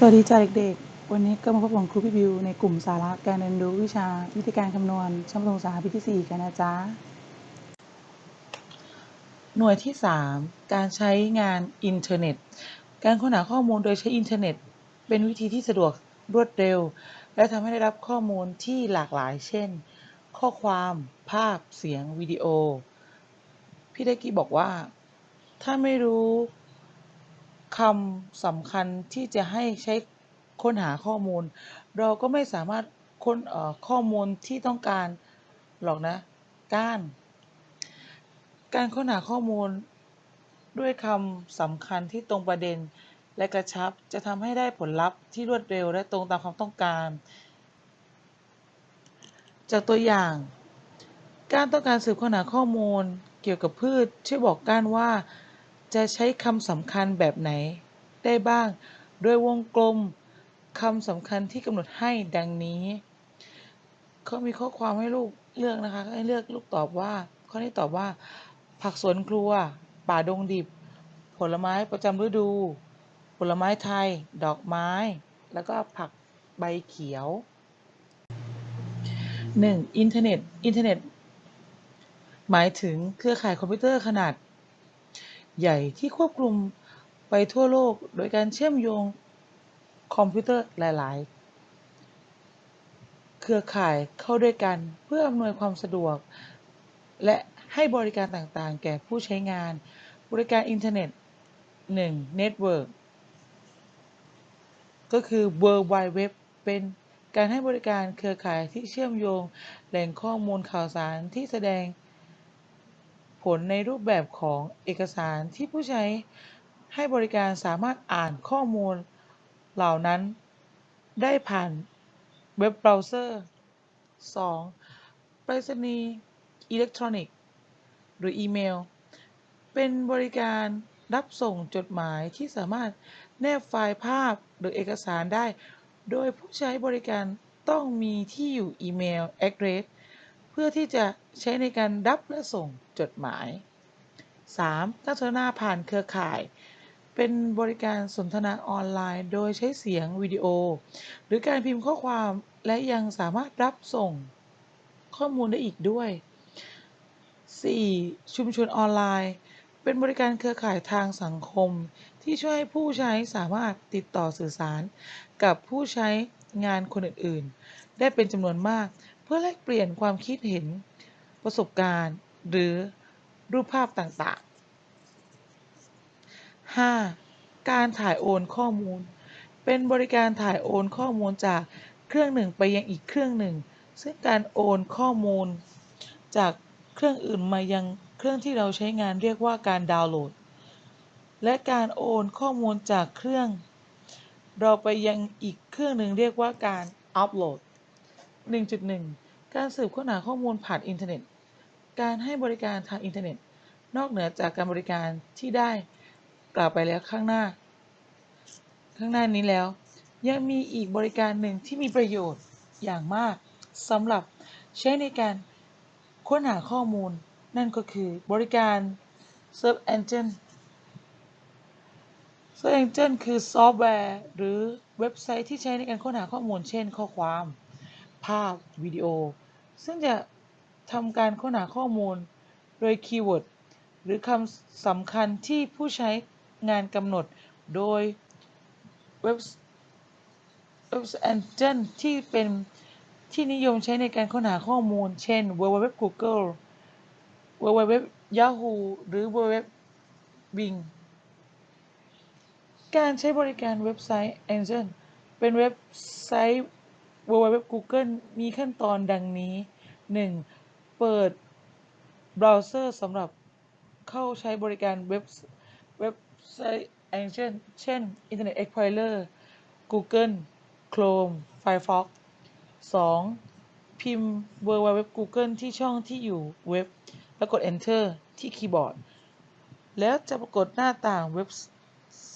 สวัสดีจ้าเด็กๆ วันนี้ก็มาพบกับครูพี่บิวในกลุ่มสาระการเรียนรู้วิชาวิธีการคำนวณชั้นประถมศึกษาปีที่ 4 กันนะจ๊ะ หน่วยที่ 3 การใช้งานอินเทอร์เน็ต การค้นหาข้อมูลโดยใช้อินเทอร์เน็ต เป็นวิธีที่สะดวกรวดเร็ว และทำให้ได้รับข้อมูลที่หลากหลาย เช่น ข้อความภาพเสียงวิดีโอ พี่เดกี้บอกว่า ถ้าไม่รู้ คำสำคัญที่จะให้ใช้ค้นหาข้อมูล เราก็ไม่สามารถค้นข้อมูลที่ต้องการหรอกนะก้านการค้นหาข้อมูลด้วยคำสำคัญที่ตรงประเด็นและกระชับจะทำให้ได้ผลลัพธ์ที่รวดเร็วและตรงตามความต้องการ จากตัวอย่าง การต้องการสืบค้นหาข้อมูลเกี่ยวกับพืชช่วยบอกก้านว่า จะใช้คำสำคัญแบบไหนได้บ้าง โดยวงกลมคำสำคัญที่กำหนดให้ดังนี้เขามีข้อความให้ลูกเลือกนะคะให้เลือกลูกตอบว่าข้อนี้ตอบว่า ผักสวนครัว ป่าดงดิบ ผลไม้ประจำฤดู ผลไม้ไทย ดอกไม้ แล้วก็ผักใบเขียว 1. อินเทอร์เน็ต อินเทอร์เน็ต หมายถึงเครือข่ายคอมพิวเตอร์ขนาด ใหญ่ที่ควบคุมไปทั่วโลก โดยการเชื่อมโยงคอมพิวเตอร์หลาย ๆ เครือข่ายเข้าด้วยกันเพื่ออำนวยความสะดวก และให้บริการต่าง ๆ แก่ผู้ใช้งาน บริการอินเทอร์เน็ต 1. Network ก็คือ World Wide Web เป็นการให้บริการเครือข่ายที่เชื่อมโยง แหล่งข้อมูลข่าวสารที่แสดง ผลในรูปแบบของเอกสารที่ผู้ใช้ให้บริการสามารถอ่านข้อมูลเหล่านั้นได้ผ่านเว็บเบราว์เซอร์ 2. ไปรษณีย์อิเล็กทรอนิกส์หรืออีเมล เป็นบริการรับส่งจดหมายที่สามารถแนบไฟล์ภาพหรือเอกสารได้ โดยผู้ใช้บริการต้องมีที่อยู่อีเมล address พื่อที่จะใช้ในการรับและส่งจดหมาย 3. การสนทนาผ่านเครือข่าย เป็นบริการสนทนาออนไลน์ โดยใช้เสียงวิดีโอ หรือการพิมพ์ข้อความและยังสามารถรับส่งข้อมูลได้อีกด้วย 4. ชุมชนออนไลน์ เป็นบริการเครือข่ายทางสังคม ที่ช่วยให้ผู้ใช้สามารถติดต่อสื่อสาร กับผู้ใช้งานคนอื่น ๆ ได้เป็นจำนวนมาก พื่อแลกเปลี่ยนความคิดเห็นประสบการณ์ หรือรูปภาพต่างๆ 5. การถ่ายโอนข้อมูล เป็นบริการถ่ายโอนข้อมูลจากเครื่องหนึ่งไปยังอีกเครื่องหนึ่ง ซึ่งการโอนข้อมูล จากเครื่องอื่นมายังเครื่องที่เราใช้งานเรียกว่าการดาวน์โหลด และการโอนข้อมูลจากเครื่อง เราไปยังอีกเครื่องหนึ่งเรียกว่าการอัปโหลด 1.1 การสืบค้นหาข้อมูลผ่านอินเทอร์เน็ต การให้บริการทางอินเทอร์เน็ต นอกเหนือจากการบริการที่ได้กล่าวไปแล้วข้างหน้า ข้างหน้านี้แล้ว ยังมีอีกบริการหนึ่งที่มีประโยชน์อย่างมากสำหรับใช้ในการค้นหาข้อมูล นั่นก็คือบริการ Search Engine Search Engine คือซอฟต์แวร์ หรือเว็บไซต์ที่ใช้ในการค้นหาข้อมูล เช่น ข้อความ ภาพ วิดีโอ ซึ่งจะทำการค้นหาข้อมูล โดยคีย์เวิร์ดหรือคำสำคัญที่ผู้ใช้งานกำหนด โดยเว็บ Web Engine ที่เป็นที่นิยมใช้ในการค้นหาข้อมูล เช่น www Google www Yahoo หรือ www Bing การใช้บริการเว็บไซต์ Engine เป็นเว็บไซต์ www Google มีขั้นตอนดังนี้ 1. เปิดเบราว์เซอร์สำหรับเข้าใช้บริการเว็บเว็บไซต์ Engine เช่น Internet Explorer Google Chrome Firefox 2. พิมพ์ www Google ที่ช่องที่อยู่เว็บ แล้วกด Enter ที่คีย์บอร์ด แล้วจะปรากฏหน้าต่างเว็บ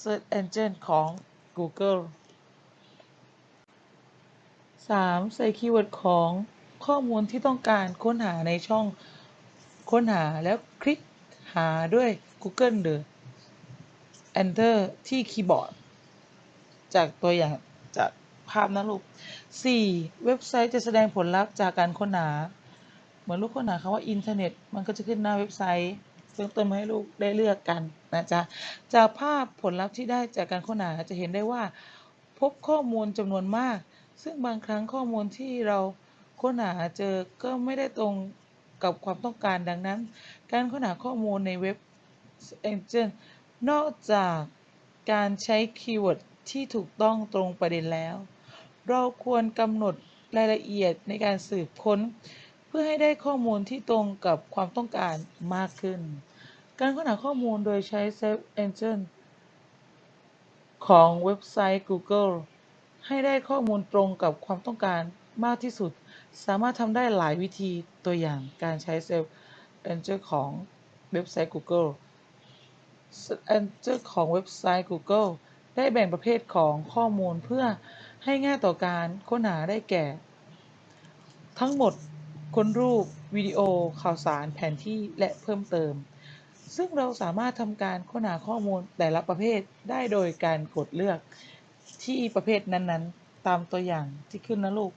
Search Engine ของ Google 3. ใส่คีย์เวิร์ดของข้อมูลที่ต้องการค้นหาในช่องค้นหาแล้วคลิกหาด้วย Google หรือ Enter ที่คีย์บอร์ด จากตัวอย่างจากภาพนะลูก 4. เว็บไซต์จะแสดงผลลัพธ์จากการค้นหา เหมือนลูกค้นหาคำว่าอินเทอร์เน็ต มันก็จะขึ้นหน้าเว็บไซต์ซึ่งเติมให้ลูกได้เลือกกันนะจ๊ะ จากภาพผลลัพธ์ที่ได้จากการค้นหาจะเห็นได้ว่า พบข้อมูลจำนวนมาก ซึ่งบางครั้งข้อมูลที่เราค้นหาเจอก็ไม่ได้ตรงกับความต้องการดังนั้น การค้นหาข้อมูลในเว็บ Engine นอกจากการใช้คีย์เวิร์ดที่ถูกต้องตรงประเด็นแล้ว เราควรกำหนดรายละเอียดในการสืบค้น เพื่อให้ได้ข้อมูลที่ตรงกับความต้องการมากขึ้น การค้นหาข้อมูลโดยใช้ Search Engine ของเว็บไซต์ Google ให้ได้ข้อมูลตรงกับความต้องการมากที่สุด สามารถทำได้หลายวิธีตัวอย่างการใช้ Search Engine ของเว็บไซต์ Google Search Engine ของเว็บไซต์ Google ได้แบ่งประเภทของข้อมูลเพื่อให้ง่ายต่อการค้นหาได้แก่ ทั้งหมดค้นรูป วิดีโอ ข่าวสารแผนที่และเพิ่มเติม ซึ่งเราสามารถทำการค้นหาข้อมูลแต่ละประเภทได้โดยการกดเลือก ที่ประเภทนั้นๆ ตามตัวอย่างที่ขึ้นนะลูก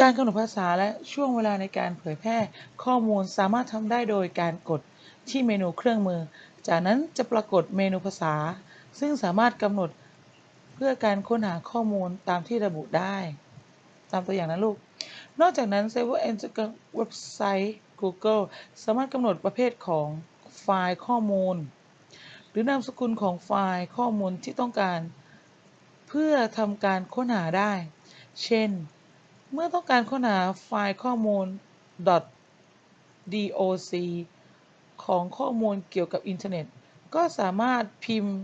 การกำหนดภาษาและช่วงเวลาในการเผยแพร่ข้อมูลสามารถทำได้โดยการกดที่เมนูเครื่องมือ จากนั้นจะปรากฏเมนูภาษา ซึ่งสามารถกำหนดเพื่อการค้นหาข้อมูลตามที่ระบุได้ ตามตัวอย่างนะลูก นอกจากนั้น Server Engine เว็บไซต์ Google สามารถกำหนดประเภทของไฟล์ข้อมูล หรือนามสกุลของไฟล์ข้อมูลที่ต้องการ เพื่อทำการค้นหาได้ เช่น เมื่อต้องการค้นหาไฟล์ข้อมูล .doc ของข้อมูลเกี่ยวกับอินเทอร์เน็ต ก็สามารถพิมพ์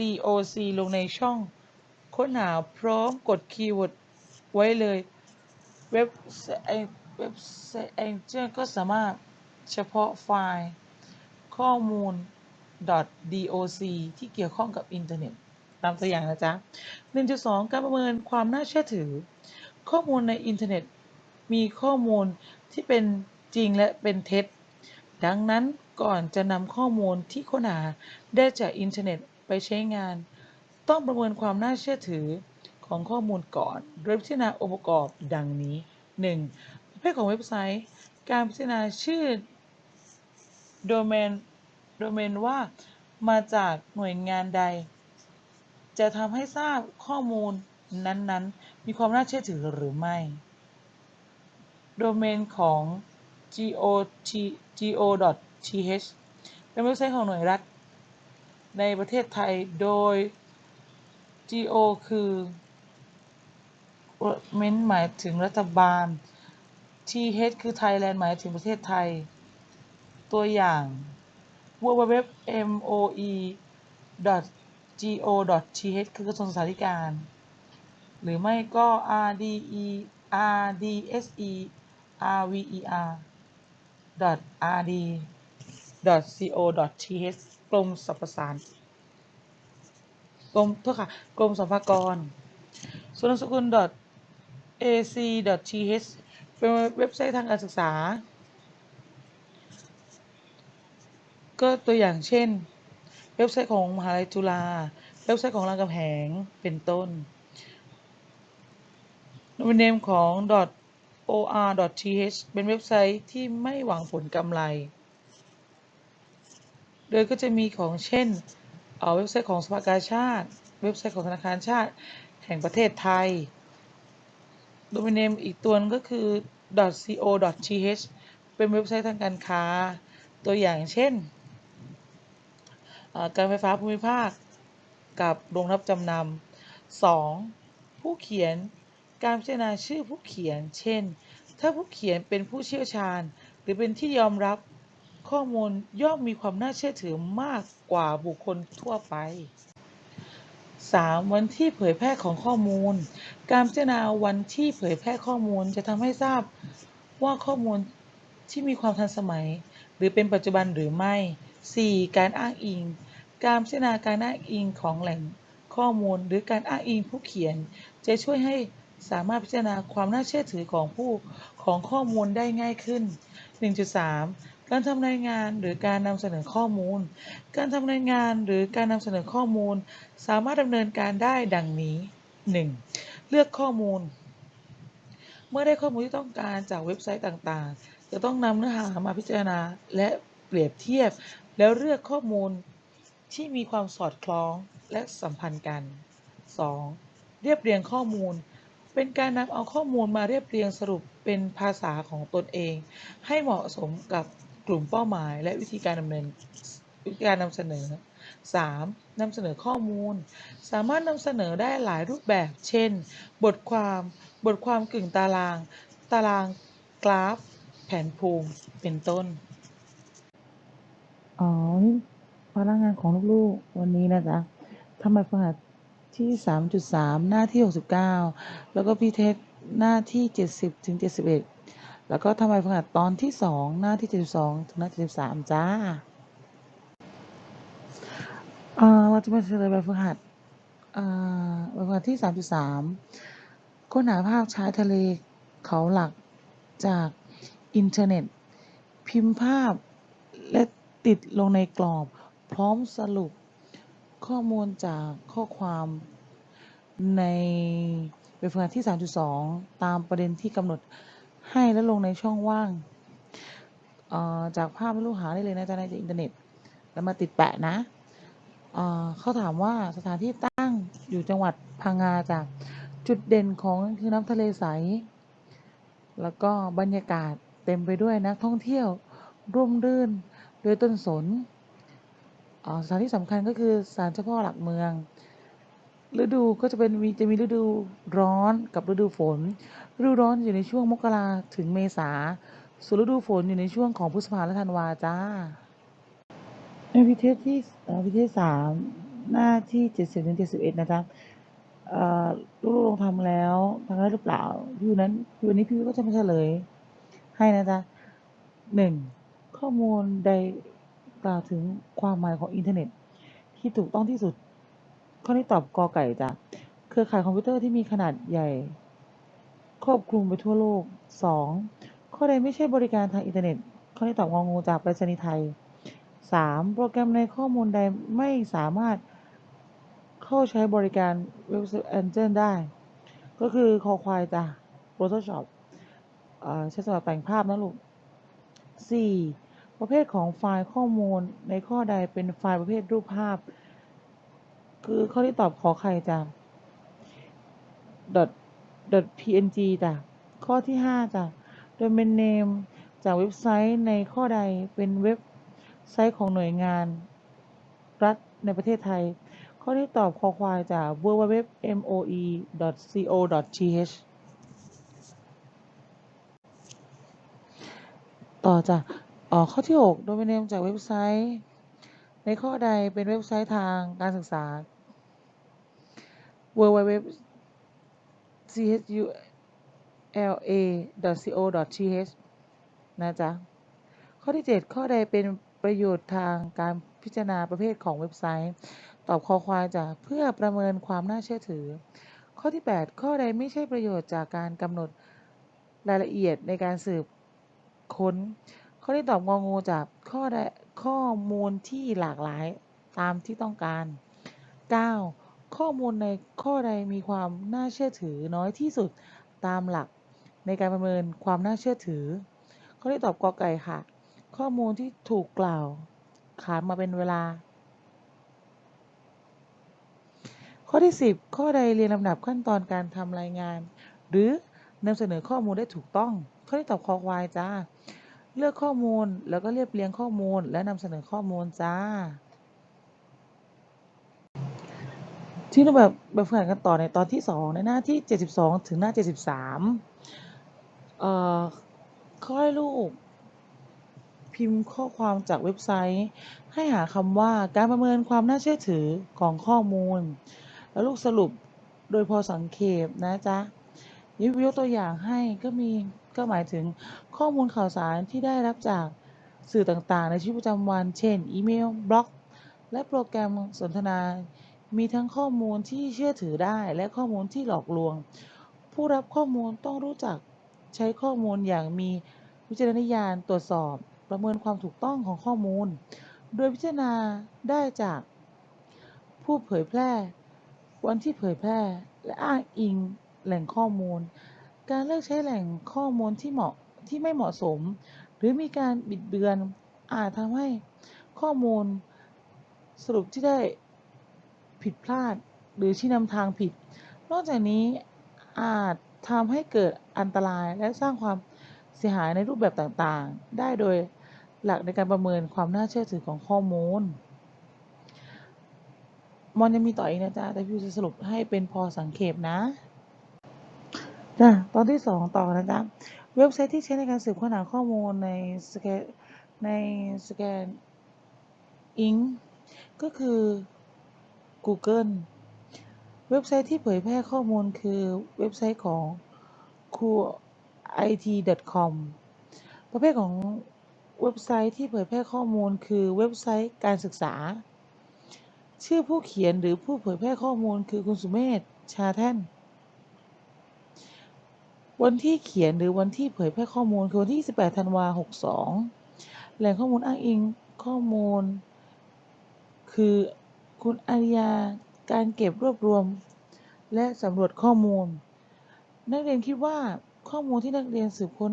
doc ลงในช่องค้นหาพร้อมกดคีย์เวิร์ดไว้เลย เว็บเว็บเองเจอก็สามารถเฉพาะไฟล์ ข้อมูล .doc ที่เกี่ยวข้องกับอินเทอร์เน็ตตามตัวอย่างนะจ๊ะ 1.2 การประเมินความน่าเชื่อถือ ข้อมูลในอินเทอร์เน็ต มีข้อมูลที่เป็นจริงและเป็นเท็จ ดังนั้นก่อนจะนำข้อมูลที่ค้นหาได้จากอินเทอร์เน็ตไปใช้งาน ต้องประเมินความน่าเชื่อถือของข้อมูลก่อน โดยพิจารณาองค์ประกอบดังนี้ 1. ประเภทของเว็บไซต์ การพิจารณาชื่อ โดเมน โดเมนว่ามาจากหน่วยงานใด จะทำให้ทราบข้อมูลนั้นๆ มีความน่าเชื่อถือหรือไม่ โดเมนของ go.th เป็นเว็บไซต์ของหน่วยรัฐ ในประเทศไทยโดย go คือ government หมายถึงรัฐบาล th คือ Thailand หมายถึงประเทศไทย ตัวอย่าง www moe go.th คือกระทรวงศึกษาธิการ หรือไม่ก็ rde rdse rver rd co th กรมสรรพสานกรมโทษค่ะกรมสรรพากรส่วนสกุล ac th เป็นเว็บไซต์ทางการศึกษา ก็ตัวอย่างเช่น เว็บไซต์ของมหาลัยจุฬาเว็บไซต์ของรามคำแหงเป็นต้นโดเมนเนมของ or.th เป็นเว็บไซต์ที่ไม่หวังผลกำไร โดยก็จะมีของเช่นเเว็บไซต์ของสภากาชาติ เว็บไซต์ของธนาคารชาติแห่งประเทศไทย โดเมนเนมอีกตัวนึงก็คือ .co.th เป็นเว็บไซต์ทางการค้า ตัวอย่างเช่น การไฟฟ้าภูมิภาค กับโรงรับจำนำ 2. ผู้เขียนการพิจารณาชื่อผู้เขียน เช่น ถ้าผู้เขียนเป็นผู้เชี่ยวชาญ หรือเป็นที่ยอมรับข้อมูลย่อมมีความน่าเชื่อถือมากกว่าบุคคลทั่วไป 3. วันที่เผยแพร่ของข้อมูล การพิจารณาวันที่เผยแพร่ข้อมูลจะทำให้ทราบว่าข้อมูลที่มีความทันสมัย หรือเป็นปัจจุบันหรือไม่ 4. การอ้างอิง การพิจารณาการอ้างอิงของแหล่งข้อมูล หรือการอ้างอิงผู้เขียน จะช่วยให้สามารถพิจารณาความน่าเชื่อถือของผู้ของข้อมูลได้ง่ายขึ้น 1.3 การทำรายงานหรือการนำเสนอข้อมูล การทำรายงานหรือการนำเสนอข้อมูล สามารถดำเนินการได้ดังนี้ 1. เลือกข้อมูล เมื่อได้ข้อมูลที่ต้องการจากเว็บไซต์ต่างๆ จะต้องนำเนื้อหามาพิจารณาและเปรียบเทียบ แล้วเลือกข้อมูลที่มีความสอดคล้องและสัมพันธ์กัน 2. เรียบเรียงข้อมูล เป็นการนำเอาข้อมูลมาเรียบเรียงสรุปเป็นภาษาของตนเอง ให้เหมาะสมกับกลุ่มเป้าหมาย และวิธีการดำเนินวิธีการนำเสนอ 3. นำเสนอข้อมูล สามารถนำเสนอได้หลายรูปแบบ เช่น บทความ บทความกึ่งตาราง ตาราง กราฟ แผนภูมิ เป็นต้น อ๋อนี่พนักงานของลูกๆวันนี้นะจ๊ะทำไมฝึกหัดที่ 3.3 หน้าที่ 69 แล้วก็พี่เทสหน้าที่ 70 ถึง 71 แล้วก็ทำไมฝึกหัดตอนที่ 2 หน้าที่ 72 ถึงหน้า73 จ้าอ่าเราจะมาเฉลยแบบฝึกหัดอ่าแบบฝึกหัดที่ 3.3 ค้นหาภาพชายทะเลเขาหลักจากอินเทอร์เน็ต พิมพ์ภาพและ ติดลงในกรอบ พร้อมสรุป ข้อมูลจากข้อความในแบบฝึกหัดที่ 3.2 ตามประเด็นที่กำหนดให้และลงในช่องว่าง จากภาพไม่รู้หาได้เลยนะจ๊ะในอินเทอร์เน็ต แล้วมาติดแปะนะเเขาถามว่าสถานที่ตั้งอยู่จังหวัดพังงาจากจุดเด่นของคือน้ำทะเลใส แล้วก็บรรยากาศเต็มไปด้วยนักท่องเที่ยวร่มรื่น โดยต้นสนอ่อสถานที่สำคัญก็คือศาลเจ้าพ่อหลักเมือง ฤดูก็จะเป็นมีจะมีฤดูร้อนกับฤดูฝน ฤดูร้อนอยู่ในช่วงมกราถึงเมษาส่วนฤดูฝนอยู่ในช่วงของพฤษภาและธันวาจ้า ในวิเทศที่อ่อวิเทศสามหน้าที่เจ็ดสิบถึงเจ็ดสิบเอ็ดนะจ๊ะอ่อลูกลงทำแล้วทำได้หรือเปล่าพี่วันนั้นพี่วันนี้พี่ก็จะมาเฉลย ให้นะจ๊ะหนึ่ง ข้อมูลใดกล่าวถึงความหมายของอินเทอร์เน็ต ที่ถูกต้องที่สุด ข้อนี้ตอบกอไก่จ้ะเครือข่ายคอมพิวเตอร์ที่มีขนาดใหญ่ ครอบคลุมไปทั่วโลกสองข้อใดไม่ใช่บริการทางอินเทอร์เน็ต ข้อนี้ตอบงองูจากไปรษณีย์ไทยสามโปรแกรมในข้อมูลใดไม่สามารถเข้าใช้บริการเว็บเอนเจนได้ ก็คือคอควายจ้ะ Photoshop เอ่อใช้สำหรับแต่งภาพนะลูกสี่ ประเภทของไฟล์ข้อมูลในข้อใดเป็นไฟล์ประเภทรูปภาพ คือข้อที่ตอบขอไข่จ้ะ png จ้ะ ข้อที่ห้าจ้ะ domain name จากเว็บไซต์ในข้อใดเป็นเว็บไซต์ของหน่วยงานรัฐในประเทศไทย ข้อที่ตอบคอควายจาก www.moe.co.th ต่อจ้ะ อ๋อข้อที่6 domain name จากเว็บไซต์ ในข้อใดเป็นเว็บไซต์ทางการศึกษา www chula.co.th นะจ๊ะ ข้อที่ 7 ข้อใดเป็นประโยชน์ทางการพิจารณาประเภทของเว็บไซต์ ตอบคอควายจ้ะเพื่อประเมินความน่าเชื่อถือ ข้อที่ 8 ข้อใดไม่ใช่ประโยชน์จากการกำหนดรายละเอียดในการสืบค้น ข้อที่ตอบงองูจากข้อใดข้อมูลที่หลากหลายตามที่ต้องการ 9. ข้อมูลในข้อใดมีความน่าเชื่อถือน้อยที่สุดตามหลักในการประเมินความน่าเชื่อถือ ข้อที่ตอบกอไก่ค่ะ ข้อมูลที่ถูกกล่าวขานมาเป็นเวลา ข้อที่ 10 ข้อใดเรียงลำดับขั้นตอนการทำรายงาน หรือนำเสนอข้อมูลได้ถูกต้อง ข้อที่ตอบคอควายจ้า เลือกข้อมูลแล้วก็เรียบเรียงข้อมูลและนำเสนอข้อมูลจ้า ที่เราแบบแบบฝึกหัดกันต่อในตอนที่ 2 ในหน้าที่ 72 ถึงหน้า 73เอ่อข้อให้ลูกพิมพ์ข้อความจากเว็บไซต์ ให้หาคำว่าการประเมินความน่าเชื่อถือของข้อมูล แล้วลูกสรุปโดยพอสังเขปนะจ๊ะ ยกยกตัวอย่างให้ก็มีก็หมายถึงข้อมูลข่าวสารที่ได้รับจากสื่อต่างๆ ในชีวิตประจำวัน เช่น อีเมล บล็อก และโปรแกรมสนทนา มีทั้งข้อมูลที่เชื่อถือได้ และข้อมูลที่หลอกลวง ผู้รับข้อมูลต้องรู้จักใช้ข้อมูลอย่างมีวิจารณญาณตรวจสอบ ประเมินความถูกต้องของข้อมูล โดยพิจารณาได้จากผู้เผยแพร่ วันที่เผยแพร่ และอ้างอิง แหล่งข้อมูล การเลือกใช้แหล่งข้อมูลที่เหมาะที่ไม่เหมาะสม หรือมีการบิดเบือนอาจทำให้ข้อมูลสรุปที่ได้ผิดพลาดหรือชี้นำทางผิด นอกจากนี้อาจทำให้เกิดอันตรายและสร้างความเสียหายในรูปแบบต่างๆ ได้โดยหลักในการประเมินความน่าเชื่อถือของข้อมูลมันยังมีต่ออีกนะจ๊ะ แต่พี่จะสรุปให้เป็นพอสังเขปนะ จ้ะตอนที่สองต่อนะจ๊ะเว็บไซต์ที่ใช้ในการสืบค้นหาข้อมูลในสแกนในสแกนอิงก็คือ Google เว็บไซต์ที่เผยแพร่ข้อมูลคือเว็บไซต์ของ c o o it com ประเภทของเว็บไซต์ที่เผยแพร่ข้อมูลคือเว็บไซต์การศึกษา ชื่อผู้เขียนหรือผู้เผยแพร่ข้อมูลคือคุณสุเมธชาแท่น วันที่เขียนหรือวันที่เผยแพร่ข้อมูลคือวันที่18ธันวา 62 แหล่งข้อมูลอ้างอิงข้อมูล คือคุณอาริยาการเก็บรวบรวม และสำรวจข้อมูล นักเรียนคิดว่าข้อมูลที่นักเรียนสืบค้น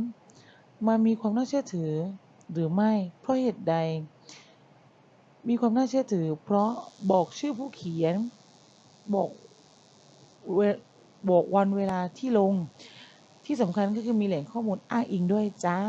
มามีความน่าเชื่อถือหรือไม่ เพราะเหตุใด มีความน่าเชื่อถือ เพราะบอกชื่อผู้เขียน บอกบอกวันเวลาที่ลง ที่สำคัญก็คือมีแหล่งข้อมูลอ้างอิงด้วยจ้า